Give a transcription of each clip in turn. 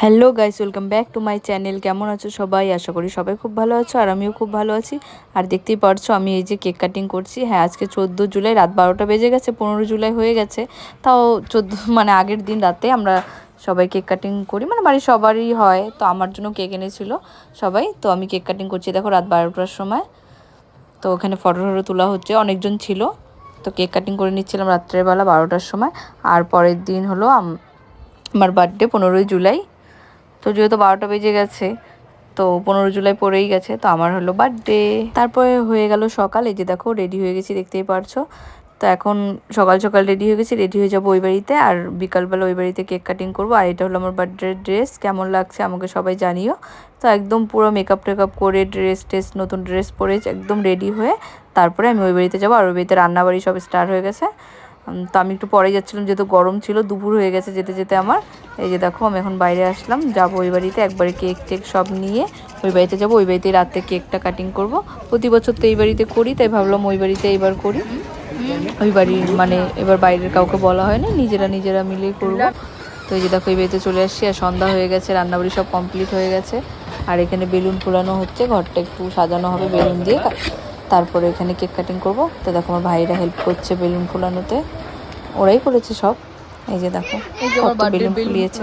Hello guys, welcome back to my channel. কেমন আছো সবাই? আশা করি সবাই খুব ভালো আছো আর আমিও খুব ভালো আছি। আর দেখতেই পারছ, আমি এই যে কেক কাটিং করছি। হ্যাঁ আজকে চোদ্দ জুলাই, রাত বারোটা বেজে গেছে, পনেরো জুলাই হয়ে গেছে। তাও চোদ্দ মানে আগের দিন রাতে আমরা সবাই কেক কাটিং করি। মানে বাড়ির সবারই হয়, তো আমার জন্য কেক এনেছিল সবাই। তো আমি কেক কাটিং করছি, দেখো রাত বারোটার সময়। তো ওখানে ফটো ফটো তোলা হচ্ছে, অনেকজন ছিল। তো কেক কাটিং করে নিচ্ছিলাম রাত্রেবেলা বারোটার সময়। আর পরের দিন হলো আমার বার্থডে, পনেরোই জুলাই। তো যেহেতু বারোটা বেজে গেছে, তো পনেরো জুলাই পড়েই গেছে, তো আমার হলো বার্থডে তারপরে হয়ে গেল সকাল, এই যে দেখো রেডি হয়ে গেছি, দেখতেই পারছ। তো এখন সকাল সকাল রেডি হয়ে গেছি রেডি হয়ে যাব ওই বাড়িতে, আর বিকালবেলা ওই বাড়িতে কেক কাটিং করব, আর এটা হলো আমার বার্থডে ড্রেস কেমন লাগছে আমাকে সবাই জানিও। তো একদম পুরো মেকআপ টেকআপ করে ড্রেস টেস, নতুন ড্রেস পরে একদম রেডি হয়ে, তারপরে আমি ওই বাড়িতে যাব, আর ওই বাড়িতে রান্নাবাড়ি সব স্টার্ট হয়ে গেছে। তো আমি একটু পরে যাচ্ছিলাম, যেহেতু গরম ছিল, দুপুর হয়ে গেছে যেতে যেতে আমার। এই যে দেখো, আমি এখন বাইরে আসলাম, যাব ওই বাড়িতে, একবারে কেক টেক সব নিয়ে ওই বাড়িতে যাব। ওই বাড়িতে রাতে কেকটা কাটিং করব। প্রতি বছর তো এই বাড়িতে করি, তাই ভাবলাম ওই বাড়িতে এবার করি। ওই বাড়ির মানে এবার বাইরের কাউকে বলা হয় না, নিজেরা নিজেরা মিলে করব। তো এই যে দেখো, এই বাড়িতে চলে আসছি, আর সন্ধ্যা হয়ে গেছে, রান্নাবাড়ি সব কমপ্লিট হয়ে গেছে। আর এখানে বেলুন ফুলানো হচ্ছে, ঘরটা একটু সাজানো হবে বেলুন দিয়ে। তারপরে এখানে কেক কাটিং করব। তো দেখো আমার ভাইরা হেল্প করছে বেলুন ফুলানোতে। ওরাই করেছে সব। এই যে দেখো কত বেলুন ফুলিয়েছে।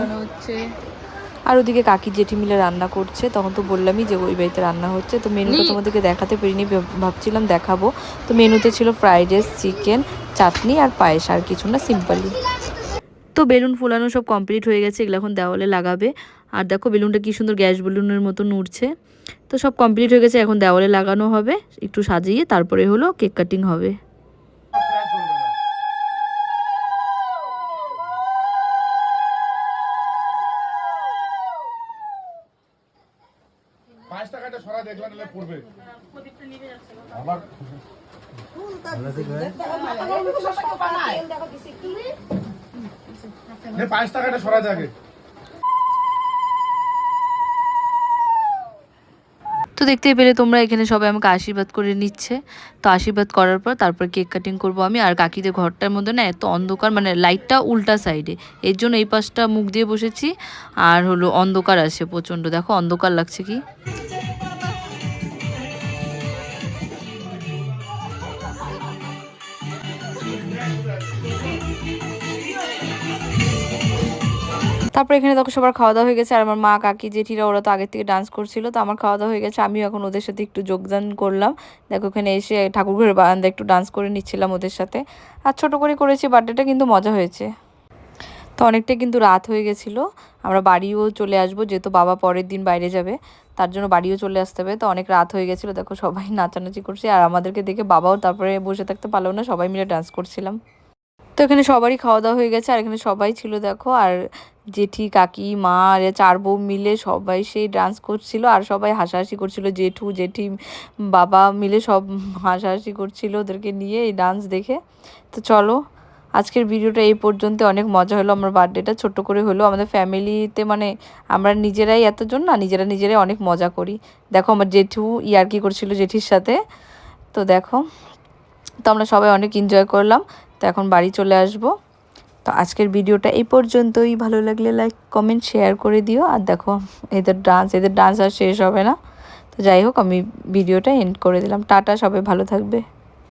আর ওদিকে কাকি জেঠি মিলে রান্না করছে। তখন তো বললামই যে ওই বাড়িতে রান্না হচ্ছে। তো মেনুটা তোমাদেরকে দেখাতে পারিনি ভাবছিলাম দেখাবো। তো মেনুতে ছিল ফ্রাইড রাইস চিকেন চাটনি আর পায়েস আর কিছু না সিম্পলি তো বেলুন ফুলানো সব কমপ্লিট হয়ে গেছে। এগুলো এখন দেওয়ালে লাগাবে। আর দেখো বেলুনটা কি সুন্দর গ্যাস বেলুনের মতো উঠছে তো সব কমপ্লিট হয়ে গেছে এখন দেওয়ালে লাগানো হবে একটু সাজিয়ে তারপরে হলো কেক কাটিং হবে পাঁচ টাকাটা সরা দেখলাম নাহলে পড়বে আমার পাঁচ টাকাটা সরা দেখে তো দেখতেই পেলে তোমরা এখানে সবাই আমাকে আশীর্বাদ করে নিচ্ছে। তো আশীর্বাদ করার পর তারপর কেক কাটিং করব আমি। আর কাকিদের ঘরটার মধ্যে না এত অন্ধকার মানে লাইটটা উল্টা সাইডে এর জন্য এই পাশটা মুখ দিয়ে বসেছি। আর হলো অন্ধকার আছে প্রচণ্ড। দেখো অন্ধকার লাগছে কি? তারপর এখানে দেখো সবার খাওয়া দাওয়া হয়ে গেছে। আর আমার মা, কাকি, জেঠিরা ওরা তো আগের থেকে ডান্স করছিল। তো আমার খাওয়া দাওয়া হয়ে গেছে। আমিও এখন ওদের সাথে একটু যোগদান করলাম। দেখো এখানে এসে ঠাকুর ঘরের বারান্দা একটু ডান্স করে নিচ্ছিলাম ওদের সাথে। আর ছোটো করে করেছি বার্থডেটা কিন্তু মজা হয়েছে। তো অনেকটাই কিন্তু রাত হয়ে গেছিল। আমরা বাড়িও চলে আসব, যেহেতু বাবা পরের দিন বাইরে যাবে। তার জন্য বাড়িও চলে আসতে হবে। তো অনেক রাত হয়ে গেছিল। দেখো সবাই নাচানাচি করছে। আর আমাদেরকে দেখে বাবাও তারপরে বসে থাকতে পারল না। সবাই মিলে ডান্স করছিলাম। তো এখানে সবারই খাওয়া দাওয়া হয়ে গেছে, আর এখানে সবাই ছিল, দেখো, আর জেঠি, কাকি, মা, আর চার বউ মিলে সবাই সেই ডান্স করছিল, আর সবাই হাসাহাসি করছিল, জেঠু, জেঠি, বাবা মিলে সব হাসাহাসি করছিল ওদেরকে নিয়ে এই ডান্স দেখে। তো চলো, আজকের ভিডিওটা এই পর্যন্ত, অনেক মজা হলো, আমার বার্থডেটা ছোট্ট করে হলো, আমাদের ফ্যামিলিতে মানে আমরা নিজেরাই এতজন না, নিজেরা নিজেরাই অনেক মজা করি। দেখো, আমার জেঠু ইয়ার্কি করছিল জেঠির সাথে, তো দেখো, তো আমরা সবাই অনেক এনজয় করলাম। তো এখন বাড়ি চলে আসব। তো আজকের ভিডিওটা এই পর্যন্তই। ভালো লাগলে লাইক কমেন্ট শেয়ার করে দিও। আর দেখো, এদের ডান্স এদের ডান্স আর শেষ হবে না। তো যাই হোক, আমি ভিডিওটা এন্ড করে দিলাম। টাটা, সবাই ভালো থাকবে।